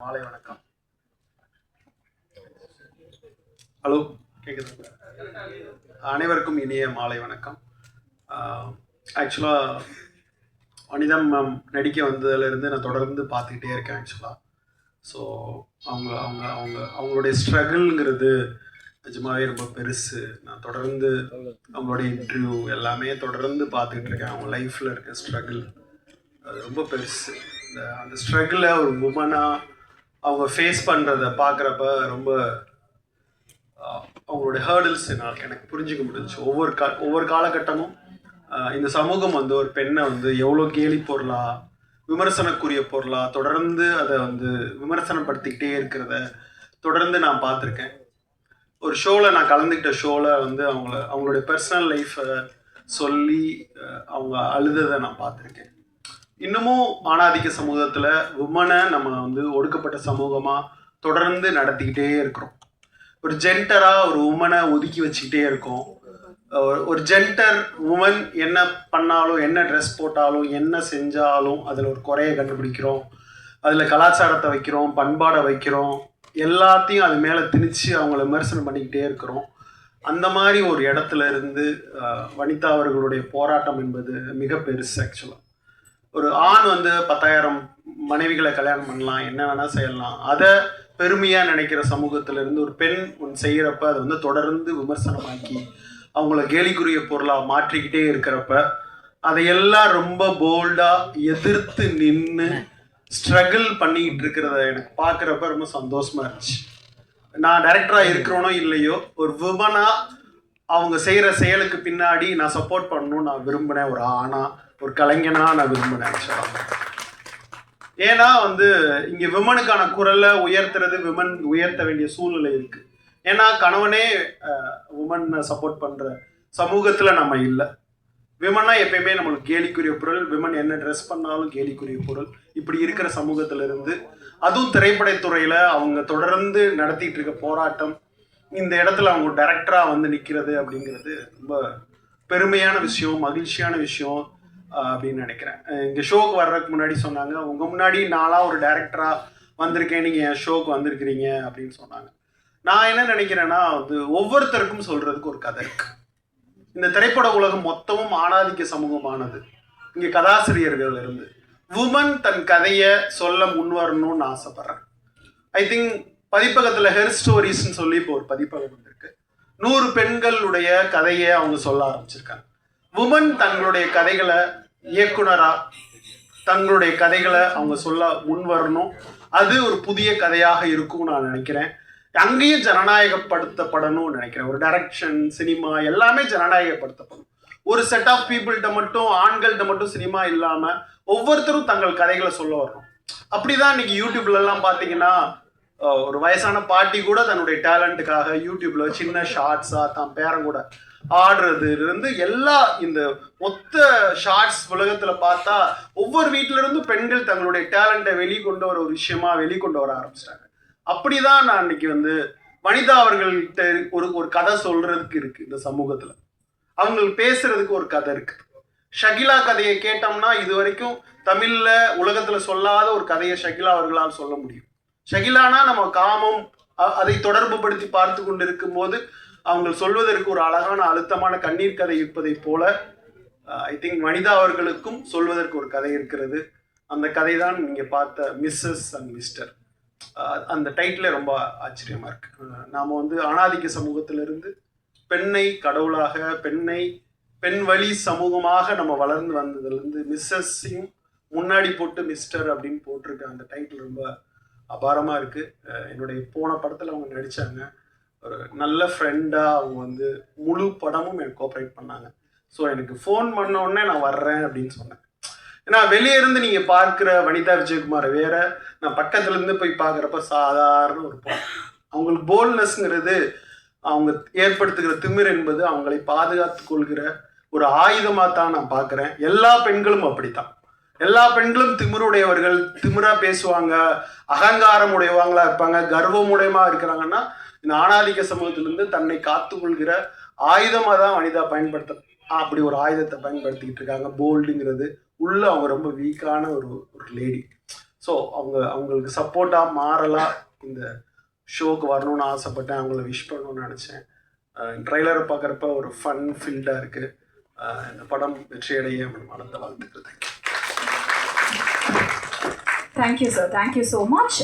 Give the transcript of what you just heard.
மாலை வணக்கம். ஹலோ கேக்குது அனைவருக்கும் இனிய மாலை வணக்கம். ஆக்சுவலாக வனிதம் மேம் நடிக்க வந்ததுலேருந்து நான் தொடர்ந்து பார்த்துக்கிட்டே இருக்கேன் ஆக்சுவலாக ஸோ அவங்க அவங்க அவங்க அவங்களுடைய ஸ்ட்ரகிள்ங்கிறது நிஜமாவே ரொம்ப பெருசு. நான் தொடர்ந்து அவங்களுடைய இன்டர்வியூ எல்லாமே தொடர்ந்து பார்த்துக்கிட்டு இருக்கேன். அவங்க லைஃப்பில் இருக்க ஸ்ட்ரகிள் அது ரொம்ப பெருசு. இந்த அந்த ஸ்ட்ரகிளை ஒரு உமனாக அவங்க ஃபேஸ் பண்ணுறத பார்க்குறப்ப ரொம்ப அவங்களோட அவங்களுடைய ஹேர்டில்ஸ் எனக்கு புரிஞ்சுக்க முடிஞ்சு. ஒவ்வொரு கா ஒவ்வொரு காலகட்டமும் இந்த சமூகம் வந்து ஒரு பெண்ணை வந்து எவ்வளோ கேலி பொருளா விமர்சனக்குரிய பொருளா தொடர்ந்து அதை வந்து விமர்சனப்படுத்திக்கிட்டே இருக்கிறத தொடர்ந்து நான் பார்த்துருக்கேன். ஒரு ஷோவில் நான் கலந்துக்கிட்ட ஷோவில் வந்து அவங்கள அவங்களுடைய பர்சனல் லைஃப்பை சொல்லி அவங்க அழுததை நான் பார்த்துருக்கேன். இன்னமும் ஆணாதிக்க சமூகத்தில் உமனை நம்ம வந்து ஒடுக்கப்பட்ட சமூகமாக தொடர்ந்து நடத்திக்கிட்டே இருக்கிறோம். ஒரு ஜென்டராக ஒரு உமனை ஒதுக்கி வச்சுக்கிட்டே இருக்கோம். ஒரு- ஒரு ஜென்டர் உமன் என்ன பண்ணாலும் என்ன ட்ரெஸ் போட்டாலும் என்ன செஞ்சாலும் அதில் ஒரு குறையை கண்டுபிடிக்கிறோம். அதில் கலாச்சாரத்தை வைக்கிறோம் பண்பாடை வைக்கிறோம். எல்லாத்தையும் அது மேலே திணிச்சு அவங்கள விமர்சனம் பண்ணிக்கிட்டே இருக்கிறோம். அந்த மாதிரி ஒரு இடத்துல இருந்து வனிதா அவர்களுடைய போராட்டம் என்பது மிக பெருசு ஆக்சுவலாக ஒரு ஆண் வந்து பத்தாயிரம் மனைவிகளை கல்யாணம் பண்ணலாம் என்ன வேணால் செய்யலாம். அதை பெருமையாக நினைக்கிற சமூகத்துல இருந்து ஒரு பெண் ஒன்று செய்கிறப்ப அதை வந்து தொடர்ந்து விமர்சனமாக்கி அவங்கள கேலிக்குரிய பொருளாக மாற்றிக்கிட்டே இருக்கிறப்ப அதையெல்லாம் ரொம்ப போல்டாக எதிர்த்து நின்று ஸ்ட்ரகிள் பண்ணிக்கிட்டு இருக்கிறத எனக்கு பார்க்குறப்ப ரொம்ப சந்தோஷமா இருந்துச்சு. நான் டைரக்டராக இருக்கிறோனோ இல்லையோ ஒரு விமனாக அவங்க செய்கிற செயலுக்கு பின்னாடி நான் சப்போர்ட் பண்ணணும்னு நான் விரும்பினேன் ஒரு ஆணாக ஒரு கலைஞனா நான் விரும்பினேன் ஆக்சுவலாக ஏன்னா வந்து இங்கே விமனுக்கான குரலை உயர்த்துறது விமன் உயர்த்த வேண்டிய சூழ்நிலை இருக்கு. ஏன்னா கணவனே உமனை சப்போர்ட் பண்ணுற சமூகத்தில் நம்ம இல்லை. விமனா எப்பயுமே நம்மளுக்கு கேலிக்குரிய பொருள் விமன் என்ன ட்ரெஸ் பண்ணாலும் கேலிக்குரிய பொருள். இப்படி இருக்கிற சமூகத்துல இருந்து அதுவும் திரைப்படத்துறையில் அவங்க தொடர்ந்து நடத்திட்டு இருக்க போராட்டம் இந்த இடத்துல அவங்க டைரக்டரா வந்து நிற்கிறது அப்படிங்கிறது ரொம்ப பெருமையான விஷயம் மகிழ்ச்சியான விஷயம். அப்படின்னு நினைக்கிறேன். இங்கே ஷோக்கு வர்றதுக்கு முன்னாடி சொன்னாங்க. உங்கள் முன்னாடி நாளாக ஒரு டேரக்டராக வந்திருக்கேன். நீங்கள் என் ஷோக்கு வந்திருக்கிறீங்க அப்படின்னு சொன்னாங்க. நான் என்ன நினைக்கிறேன்னா அது ஒவ்வொருத்தருக்கும் சொல்கிறதுக்கு ஒரு கதை இருக்கு. இந்த திரைப்பட உலகம் மொத்தமும் ஆணாதிக்க சமூகமானது. இங்கே கதாசிரியர்கள் இருந்து உமன் தன் கதையை சொல்ல முன்வரணும்னு ஆசைப்பட்றேன். ஐ திங்க் பதிப்பகத்தில் ஹெர் ஸ்டோரிஸ்ன்னு சொல்லி இப்போ ஒரு பதிப்பகம் வந்திருக்கு. நூறு பெண்களுடைய கதையை அவங்க சொல்ல ஆரம்பிச்சிருக்காங்க. உமன் தங்களுடைய கதைகளை இயக்குனரா? தங்களுடைய கதைகளை அவங்க சொல்ல முன் வரணும். அது ஒரு புதிய கதையாக இருக்கும்னு நான் நினைக்கிறேன். அங்கேயும் ஜனநாயகப்படுத்தப்படணும்னு நினைக்கிறேன். ஒரு டைரக்ஷன் சினிமா எல்லாமே ஜனநாயகப்படுத்தப்படும். ஒரு செட் ஆஃப் பீப்புள்கிட்ட மட்டும் ஆண்கள்கிட்ட மட்டும் சினிமா இல்லாம ஒவ்வொருத்தரும் தங்கள் கதைகளை சொல்ல வரணும். அப்படிதான் இன்னைக்கு யூடியூப்ல எல்லாம் பாத்தீங்கன்னா ஒரு வயசான பாட்டி கூட தன்னுடைய டேலண்ட்டுக்காக யூடியூப்ல சின்ன ஷார்ட்ஸா தான் பேரன் கூட ஆடுறதுல இருந்து எல்லா இந்த மொத்த ஷார்ட்ஸ் உலகத்துல பார்த்தா ஒவ்வொரு வீட்டிலிருந்து பெண்கள் தங்களுடைய டேலண்ட்டை வெளிக்கொண்டு வர ஒரு விஷயமா வெளிக்கொண்டு வர ஆரம்பிச்சிட்டாங்க. அப்படிதான் நான் இன்னைக்கு வந்து வனிதா அவர்கள்ட்ட ஒரு ஒரு கதை சொல்றதுக்கு இருக்கு இந்த சமூகத்துல. அவங்க பேசுறதுக்கு ஒரு கதை இருக்கு. ஷகிலா கதையை கேட்டோம்னா இது வரைக்கும் தமிழ்ல உலகத்துல சொல்லாத ஒரு கதையை ஷகிலா அவர்களால் சொல்ல முடியும். ஷகிலானா நம்ம காமம் அதை தொடர்பு படுத்தி பார்த்து கொண்டிருக்கும் போது அவங்க சொல்வதற்கு ஒரு அழகான அழுத்தமான கண்ணீர் கதை இருப்பதைப் போல ஐ திங்க் வனிதா அவர்களுக்கும் சொல்வதற்கு ஒரு கதை இருக்கிறது. அந்த கதை தான் நீங்கள் பார்த்த மிஸ்ஸஸ் அண்ட் மிஸ்டர் அந்த டைட்டில் ரொம்ப ஆச்சரியமாக இருக்கு. நாம் வந்து ஆணாதிக்க சமூகத்திலிருந்து பெண்ணை கடவுளாக பெண்ணை பெண் வழி சமூகமாக நம்ம வளர்ந்து வந்ததுலேருந்து மிஸ்ஸஸையும் முன்னாடி போட்டு மிஸ்டர் அப்படின்னு போட்டிருக்க அந்த டைட்டில் ரொம்ப அபாரமாக இருக்குது என்னுடைய போன படத்தில் அவங்க நடித்தாங்க ஒரு நல்ல ஃப்ரெண்டாக அவங்க வந்து முழு படமும் எனக்கு கோஆப்ரேட் பண்ணாங்க. ஸோ எனக்கு ஃபோன் பண்ண உடனே நான் வர்றேன் அப்படின்னு சொன்னேன். ஏன்னா வெளியே இருந்து நீங்கள் பார்க்குற வனிதா விஜயகுமார் வேற நான் பக்கத்துலேருந்து போய் பார்க்குறப்ப சாதாரண ஒரு படம் அவங்களுக்கு போல்ட்னஸ்ங்கிறது அவங்க ஏற்படுத்துகிற திமிர் என்பது அவங்களை பாதுகாத்து கொள்கிற ஒரு ஆயுதமாக தான் நான் பார்க்குறேன். எல்லா பெண்களும் அப்படித்தான். எல்லா பெண்களும் திமிருடையவர்கள் திமிரா பேசுவாங்க அகங்காரம் உடையவங்களா இருப்பாங்க கர்வம் இருக்கிறாங்கன்னா இந்த ஆணாதிக்க சமூகத்திலிருந்து தன்னை காத்துக்கொள்கிற ஆயுதமாக தான் வனிதா பயன்படுத்த அப்படி ஒரு ஆயுதத்தை பயன்படுத்திக்கிட்டு இருக்காங்க. போல்டுங்கிறது உள்ள அவங்க ரொம்ப வீக்கான ஒரு ஒரு லேடி ஸோ அவங்க அவங்களுக்கு சப்போர்ட்டாக மாறலாம் இந்த ஷோக்கு வரணும்னு ஆசைப்பட்டேன். அவங்கள விஷ் பண்ணணும்னு நினச்சேன். ட்ரைலரை பார்க்குறப்ப ஒரு ஃபன் ஃபீல்டாக இருக்குது இந்த படம் வெற்றியடைய மனந்த வாழ்ந்துக்கிறது thank you sir thank you so much